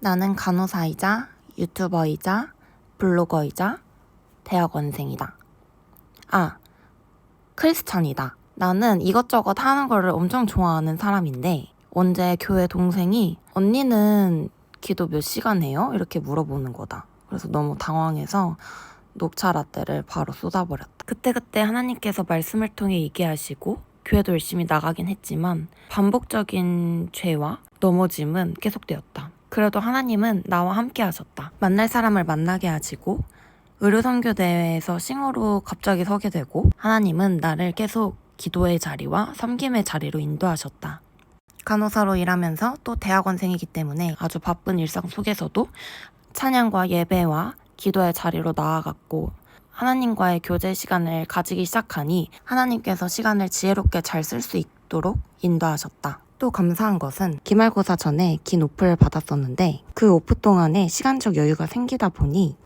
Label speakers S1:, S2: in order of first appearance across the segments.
S1: 나는 간호사이자 유튜버이자 블로거이자 대학원생이다. 아, 크리스찬이다. 나는 이것저것 하는 거를 엄청 좋아하는 사람인데 언제 교회 동생이 언니는 기도 몇 시간 해요? 이렇게 물어보는 거다. 그래서 너무 당황해서 녹차 라떼를 바로 쏟아버렸다. 그때그때 하나님께서 말씀을 통해 얘기하시고 교회도 열심히 나가긴 했지만 반복적인 죄와 넘어짐은 계속되었다. 그래도 하나님은 나와 함께 하셨다. 만날 사람을 만나게 하시고 의료선교 대회에서 싱어로 갑자기 서게 되고 하나님은 나를 계속 기도의 자리와 섬김의 자리로 인도하셨다. 간호사로 일하면서 또 대학원생이기 때문에 아주 바쁜 일상 속에서도 찬양과 예배와 기도의 자리로 나아갔고 하나님과의 교제 시간을 가지기 시작하니 하나님께서 시간을 지혜롭게 잘 쓸 수 있도록 인도하셨다. 또 감사한 것은 기말고사 전에 긴 오프를 받았었는데 그 오프 동안에 시간적 여유가 생기다 보니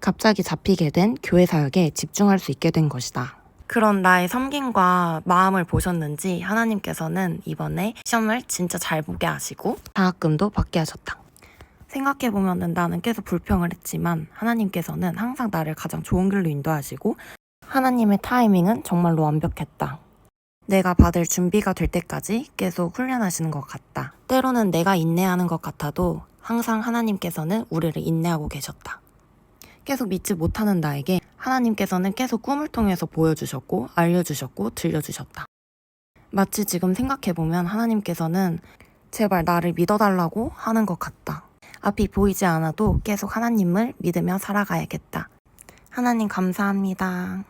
S1: 갑자기 잡히게 된 교회 사역에 집중할 수 있게 된 것이다. 그런 나의 섬김과 마음을 보셨는지 하나님께서는 이번에 시험을 진짜 잘 보게 하시고 장학금도 받게 하셨다. 생각해보면 나는 계속 불평을 했지만 하나님께서는 항상 나를 가장 좋은 길로 인도하시고 하나님의 타이밍은 정말로 완벽했다. 내가 받을 준비가 될 때까지 계속 훈련하시는 것 같다. 때로는 내가 인내하는 것 같아도 항상 하나님께서는 우리를 인내하고 계셨다. 계속 믿지 못하는 나에게 하나님께서는 계속 꿈을 통해서 보여주셨고 알려주셨고 들려주셨다. 마치 지금 생각해보면 하나님께서는 제발 나를 믿어달라고 하는 것 같다. 앞이 보이지 않아도 계속 하나님을 믿으며 살아가야겠다. 하나님 감사합니다.